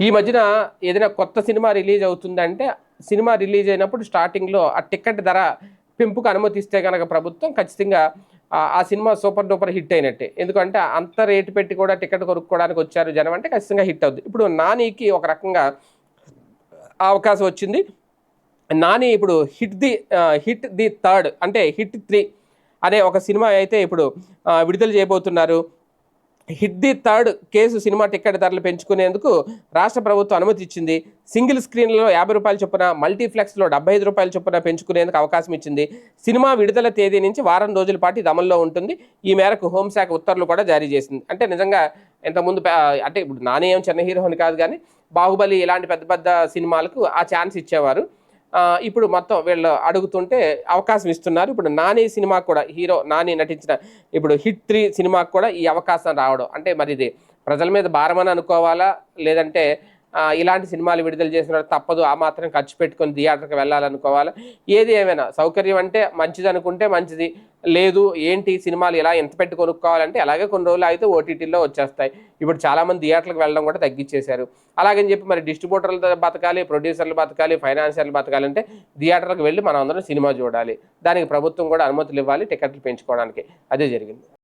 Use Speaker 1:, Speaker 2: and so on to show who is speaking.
Speaker 1: ఈ మధ్యన ఏదైనా కొత్త సినిమా రిలీజ్ అవుతుందంటే సినిమా రిలీజ్ అయినప్పుడు స్టార్టింగ్లో ఆ టికెట్ ధర పెంపుకు అనుమతిస్తే కనుక ప్రభుత్వం ఖచ్చితంగా ఆ- సినిమా సూపర్ డూపర్ హిట్ అయినట్టే. ఎందుకంటే అంత రేటు పెట్టి కూడా టికెట్ కొనుక్కోవడానికి వచ్చారు జనం అంటే ఖచ్చితంగా హిట్ అవుతుంది ఇప్పుడు నానికి ఒక రకంగా అవకాశం వచ్చింది. నాని ఇప్పుడు HIT the HIT the third అంటే హిట్ త్రీ అనే ఒక సినిమా అయితే ఇప్పుడు విడుదల చేయబోతున్నారు. HIT the third case cinema ticket ధరలు పెంచుకునేందుకు రాష్ట్ర ప్రభుత్వం అనుమతి ఇచ్చింది. సింగిల్ స్క్రీన్లో యాభై రూపాయల చొప్పున మల్టీప్లెక్స్లో డెబ్బై ఐదు రూపాయల చొప్పున పెంచుకునేందుకు అవకాశం ఇచ్చింది. సినిమా విడుదల తేదీ నుంచి వారం రోజుల పాటు ఇది అమల్లో ఉంటుంది. ఈ మేరకు హోంశాఖ ఉత్తర్వులు కూడా జారీ చేసింది. అంటే నిజంగా ఇంతకుముందు అంటే ఇప్పుడు నానేం ఏం చిన్న హీరోని కాదు కానీ బాహుబలి ఇలాంటి పెద్ద పెద్ద సినిమాలకు ఆ ఛాన్స్ ఇచ్చేవారు. ఇప్పుడు మొత్తం వీళ్ళు అడుగుతుంటే అవకాశం ఇస్తున్నారు. ఇప్పుడు నాని సినిమా కూడా హీరో నాని నటించిన ఇప్పుడు హిట్ త్రీ సినిమాకు కూడా ఈ అవకాశం రావడం. అంటే మరి ఇది ప్రజల మీద భారమని అనుకోవాలా? లేదంటే ఇలాంటి సినిమాలు విడుదల చేసిన తప్పదు ఆ మాత్రం ఖర్చు పెట్టుకొని థియేటర్కి వెళ్ళాలనుకోవాలి. ఏది ఏమైనా సౌకర్యం అంటే మంచిది అనుకుంటే మంచిది. లేదు ఏంటి సినిమాలు ఇలా ఎంత పెట్టి కొనుక్కోవాలంటే అలాగే కొన్ని రోజులు అయితే ఓటీటీలో వచ్చేస్తాయి. ఇప్పుడు చాలామంది థియేటర్లకు వెళ్ళడం కూడా తగ్గించేశారు అలాగని చెప్పి మరి డిస్ట్రిబ్యూటర్లు బతకాలి ప్రొడ్యూసర్లు బతకాలి ఫైనాన్షియర్లు బతకాలి అంటే థియేటర్లకు వెళ్ళి మనం అందరం సినిమా చూడాలి. దానికి ప్రభుత్వం కూడా అనుమతులు ఇవ్వాలి టికెట్లు పెంచుకోవడానికి. అదే జరిగింది.